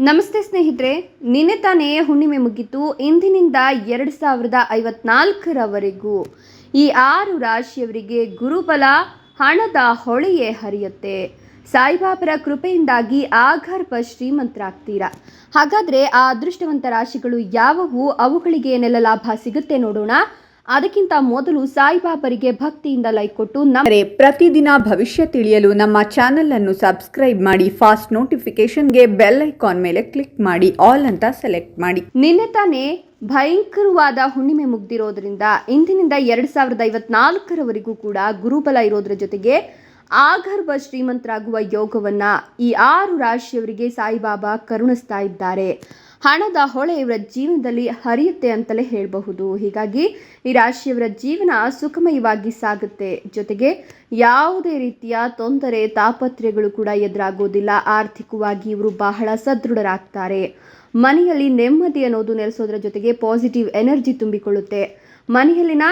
ನಮಸ್ತೆ ಸ್ನೇಹಿತರೆ, ನಿನ್ನೆ ತಾನೇ ಹುಣ್ಣಿಮೆ ಮುಗಿತು, ಇಂದಿನಿಂದ ಎರಡು ಸಾವಿರದ ಐವತ್ನಾಲ್ಕರವರೆಗೂ. ಈ ಆರು ರಾಶಿಯವರಿಗೆ ಗುರುಬಲ, ಹಣದ ಹೊಳೆಯೇ ಹರಿಯುತ್ತೆ. ಸಾಯಿಬಾಬರ ಕೃಪೆಯಿಂದಾಗಿ ಆಗರ್ಭ ಶ್ರೀಮಂತರಾಗ್ತೀರಾ? ಹಾಗಾದರೆ ಆ ಅದೃಷ್ಟವಂತ ರಾಶಿಗಳು ಯಾವುವು? ಅವುಗಳಿಗೆ ಏನೆಲ್ಲ ಲಾಭ ಸಿಗುತ್ತೆ ನೋಡೋಣ. ಅದಕ್ಕಿಂತ ಮೊದಲು ಸಾಯಿಬಾಬರಿಗೆ ಭಕ್ತಿಯಿಂದ ಲೈಕ್ ಕೊಟ್ಟು ನಮ್ಮ ಪ್ರತಿದಿನ ಭವಿಷ್ಯ ತಿಳಿಯಲು ನಮ್ಮ ಚಾನೆಲ್ ಅನ್ನು ಸಬ್ಸ್ಕ್ರೈಬ್ ಮಾಡಿ ಫಾಸ್ಟ್ ನೋಟಿಫಿಕೇಶನ್ಗೆ ಬೆಲ್ ಐಕಾನ್ ಮೇಲೆ ಕ್ಲಿಕ್ ಮಾಡಿ ಆಲ್ ಅಂತ ಸೆಲೆಕ್ಟ್ ಮಾಡಿ. ನಿನ್ನೆ ತಾನೇ ಭಯಂಕರವಾದ ಹುಣ್ಣಿಮೆ ಮುಗ್ದಿರೋದ್ರಿಂದ ಇಂದಿನಿಂದ ಎರಡ್ ಸಾವಿರದ ಐವತ್ನಾಲ್ಕರವರೆಗೂ ಕೂಡ ಗುರುಬಲ ಇರೋದ್ರ ಜೊತೆಗೆ ಆಗರ್ಭ ಶ್ರೀಮಂತರಾಗುವ ಯೋಗವನ್ನ ಈ ಆರು ರಾಶಿಯವರಿಗೆ ಸಾಯಿಬಾಬಾ ಕರುಣಿಸ್ತಾ ಇದ್ದಾರೆ. ಹಣದ ಹೊಳೆ ಇವರ ಜೀವನದಲ್ಲಿ ಹರಿಯುತ್ತೆ ಅಂತಲೇ ಹೇಳಬಹುದು. ಹೀಗಾಗಿ ಈ ರಾಶಿಯವರ ಜೀವನ ಸುಖಮಯವಾಗಿ ಸಾಗುತ್ತೆ. ಜೊತೆಗೆ ಯಾವುದೇ ರೀತಿಯ ತೊಂದರೆ, ತಾಪತ್ರೆಗಳು ಕೂಡ ಎದುರಾಗೋದಿಲ್ಲ. ಆರ್ಥಿಕವಾಗಿ ಇವರು ಬಹಳ ಸದೃಢರಾಗ್ತಾರೆ. ಮನೆಯಲ್ಲಿ ನೆಮ್ಮದಿ ಅನ್ನೋದು ನೆಲೆಸೋದ್ರ ಜೊತೆಗೆ ಪಾಸಿಟಿವ್ ಎನರ್ಜಿ ತುಂಬಿಕೊಳ್ಳುತ್ತೆ. ಮನೆಯಲ್ಲಿನ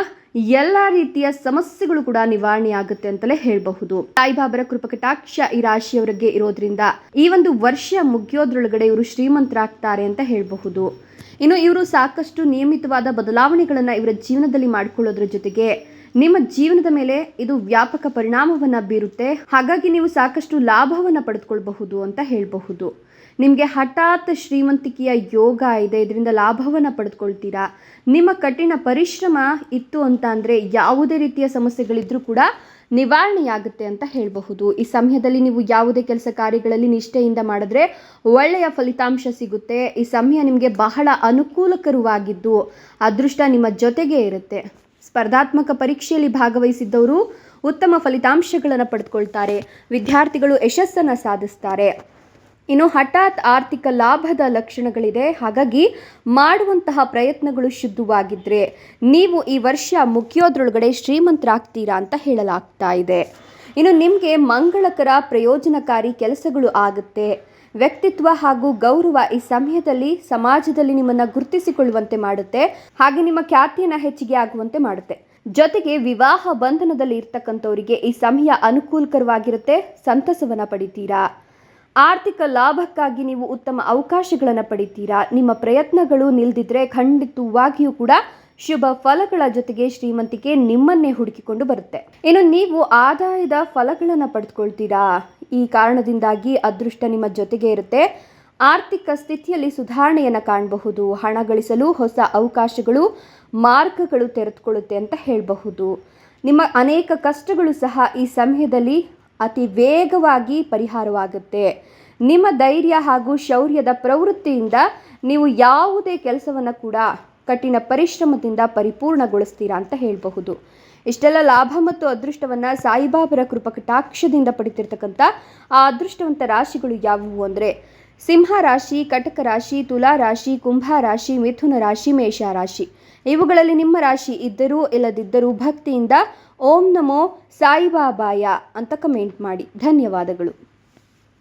ಎಲ್ಲ ರೀತಿಯ ಸಮಸ್ಯೆಗಳು ಕೂಡ ನಿವಾರಣೆ ಆಗುತ್ತೆ ಅಂತಲೇ ಹೇಳಬಹುದು. ಸಾಯಿಬಾಬರ ಕೃಪಕಟಾಕ್ಷ ಈ ರಾಶಿಯವರಿಗೆ ಇರೋದ್ರಿಂದ ಈ ಒಂದು ವರ್ಷ ಮುಗಿಯೋದ್ರೊಳಗಡೆ ಇವರು ಶ್ರೀಮಂತರಾಗ್ತಾರೆ ಅಂತ ಹೇಳಬಹುದು. ಇನ್ನು ಇವರು ಸಾಕಷ್ಟು ನಿಯಮಿತವಾದ ಬದಲಾವಣೆಗಳನ್ನು ಇವರ ಜೀವನದಲ್ಲಿ ಮಾಡಿಕೊಳ್ಳೋದ್ರ ಜೊತೆಗೆ ನಿಮ್ಮ ಜೀವನದ ಮೇಲೆ ಇದು ವ್ಯಾಪಕ ಪರಿಣಾಮವನ್ನ ಬೀರುತ್ತೆ. ಹಾಗಾಗಿ ನೀವು ಸಾಕಷ್ಟು ಲಾಭವನ್ನ ಪಡೆದುಕೊಳ್ಬಹುದು ಅಂತ ಹೇಳಬಹುದು. ನಿಮಗೆ ಹಠಾತ್ ಶ್ರೀಮಂತಿಕೆಯ ಯೋಗ ಇದೆ, ಇದರಿಂದ ಲಾಭವನ್ನು ಪಡೆದುಕೊಳ್ತೀರಾ? ನಿಮ್ಮ ಕಠಿಣ ಪರಿಶ್ರಮ ಇತ್ತು ಅಂತ ಅಂದರೆ ಯಾವುದೇ ರೀತಿಯ ಸಮಸ್ಯೆಗಳಿದ್ರೂ ಕೂಡ ನಿವಾರಣೆಯಾಗುತ್ತೆ ಅಂತ ಹೇಳಬಹುದು. ಈ ಸಮಯದಲ್ಲಿ ನೀವು ಯಾವುದೇ ಕೆಲಸ ಕಾರ್ಯಗಳಲ್ಲಿ ನಿಷ್ಠೆಯಿಂದ ಮಾಡಿದ್ರೆ ಒಳ್ಳೆಯ ಫಲಿತಾಂಶ ಸಿಗುತ್ತೆ. ಈ ಸಮಯ ನಿಮಗೆ ಬಹಳ ಅನುಕೂಲಕರವಾಗಿದ್ದು ಅದೃಷ್ಟ ನಿಮ್ಮ ಜೊತೆಗೇ ಇರುತ್ತೆ. ಸ್ಪರ್ಧಾತ್ಮಕ ಪರೀಕ್ಷೆಯಲ್ಲಿ ಭಾಗವಹಿಸಿದ್ದವರು ಉತ್ತಮ ಫಲಿತಾಂಶಗಳನ್ನು ಪಡೆದುಕೊಳ್ತಾರೆ. ವಿದ್ಯಾರ್ಥಿಗಳು ಯಶಸ್ಸನ್ನು ಸಾಧಿಸ್ತಾರೆ. ಇನ್ನು ಹಠಾತ್ ಆರ್ಥಿಕ ಲಾಭದ ಲಕ್ಷಣಗಳಿದೆ. ಹಾಗಾಗಿ ಮಾಡುವಂತಹ ಪ್ರಯತ್ನಗಳು ಶುದ್ಧವಾಗಿದ್ದರೆ ನೀವು ಈ ವರ್ಷ ಮುಗಿಯೋದ್ರೊಳಗಡೆ ಶ್ರೀಮಂತರಾಗ್ತೀರಾ ಅಂತ ಹೇಳಲಾಗ್ತಾ ಇದೆ. ಇನ್ನು ನಿಮಗೆ ಮಂಗಳಕರ ಪ್ರಯೋಜನಕಾರಿ ಕೆಲಸಗಳು ಆಗುತ್ತೆ. ವ್ಯಕ್ತಿತ್ವ ಹಾಗೂ ಗೌರವ ಈ ಸಮಯದಲ್ಲಿ ಸಮಾಜದಲ್ಲಿ ನಿಮ್ಮನ್ನು ಗುರುತಿಸಿಕೊಳ್ಳುವಂತೆ ಮಾಡುತ್ತೆ. ಹಾಗೆ ನಿಮ್ಮ ಖ್ಯಾತಿಯನ್ನು ಹೆಚ್ಚಿಗೆ ಆಗುವಂತೆ ಮಾಡುತ್ತೆ. ಜೊತೆಗೆ ವಿವಾಹ ಬಂಧನದಲ್ಲಿ ಇರ್ತಕ್ಕಂಥವರಿಗೆ ಈ ಸಮಯ ಅನುಕೂಲಕರವಾಗಿರುತ್ತೆ. ಸಂತಸವನ್ನು ಪಡಿತೀರಾ? ಆರ್ಥಿಕ ಲಾಭಕ್ಕಾಗಿ ನೀವು ಉತ್ತಮ ಅವಕಾಶಗಳನ್ನು ಪಡಿತೀರಾ? ನಿಮ್ಮ ಪ್ರಯತ್ನಗಳು ನಿಲ್ದಿದ್ರೆ ಖಂಡಿತವಾಗಿಯೂ ಕೂಡ ಶುಭ ಫಲಗಳ ಜೊತೆಗೆ ಶ್ರೀಮಂತಿಕೆ ನಿಮ್ಮನ್ನೇ ಹುಡುಕಿಕೊಂಡು ಬರುತ್ತೆ. ಇನ್ನು ನೀವು ಆದಾಯದ ಫಲಗಳನ್ನು ಪಡೆದುಕೊಳ್ತೀರಾ ಈ ಕಾರಣದಿಂದಾಗಿ ಅದೃಷ್ಟ ನಿಮ್ಮ ಜೊತೆಗೆ ಇರುತ್ತೆ. ಆರ್ಥಿಕ ಸ್ಥಿತಿಯಲ್ಲಿ ಸುಧಾರಣೆಯನ್ನು ಕಾಣಬಹುದು. ಹಣ ಗಳಿಸಲು ಹೊಸ ಅವಕಾಶಗಳು, ಮಾರ್ಗಗಳು ತೆರೆದುಕೊಳ್ಳುತ್ತೆ ಅಂತ ಹೇಳಬಹುದು. ನಿಮ್ಮ ಅನೇಕ ಕಷ್ಟಗಳು ಸಹ ಈ ಸಮಯದಲ್ಲಿ ಅತಿ ವೇಗವಾಗಿ ಪರಿಹಾರವಾಗುತ್ತೆ. ನಿಮ್ಮ ಧೈರ್ಯ ಹಾಗೂ ಶೌರ್ಯದ ಪ್ರವೃತ್ತಿಯಿಂದ ನೀವು ಯಾವುದೇ ಕೆಲಸವನ್ನು ಕೂಡ ಕಠಿಣ ಪರಿಶ್ರಮದಿಂದ ಪರಿಪೂರ್ಣಗೊಳಿಸ್ತೀರಾ ಅಂತ ಹೇಳಬಹುದು. ಇಷ್ಟೆಲ್ಲ ಲಾಭ ಮತ್ತು ಅದೃಷ್ಟವನ್ನು ಸಾಯಿಬಾಬರ ಕೃಪಕಟಾಕ್ಷದಿಂದ ಪಡಿತಿರ್ತಕ್ಕಂಥ ಆ ಅದೃಷ್ಟವಂತ ರಾಶಿಗಳು ಯಾವುವು ಅಂದರೆ ಸಿಂಹ ರಾಶಿ, ಕಟಕ ರಾಶಿ, ತುಲಾ ರಾಶಿ, ಕುಂಭ ರಾಶಿ, ಮಿಥುನ ರಾಶಿ, ಮೇಷ ರಾಶಿ. ಇವುಗಳಲ್ಲಿ ನಿಮ್ಮ ರಾಶಿ ಇದ್ದರೂ ಇಲ್ಲದಿದ್ದರೂ ಭಕ್ತಿಯಿಂದ ಓಂ ನಮೋ ಸಾಯಿಬಾಬಾಯ ಅಂತ ಕಮೆಂಟ್ ಮಾಡಿ. ಧನ್ಯವಾದಗಳು.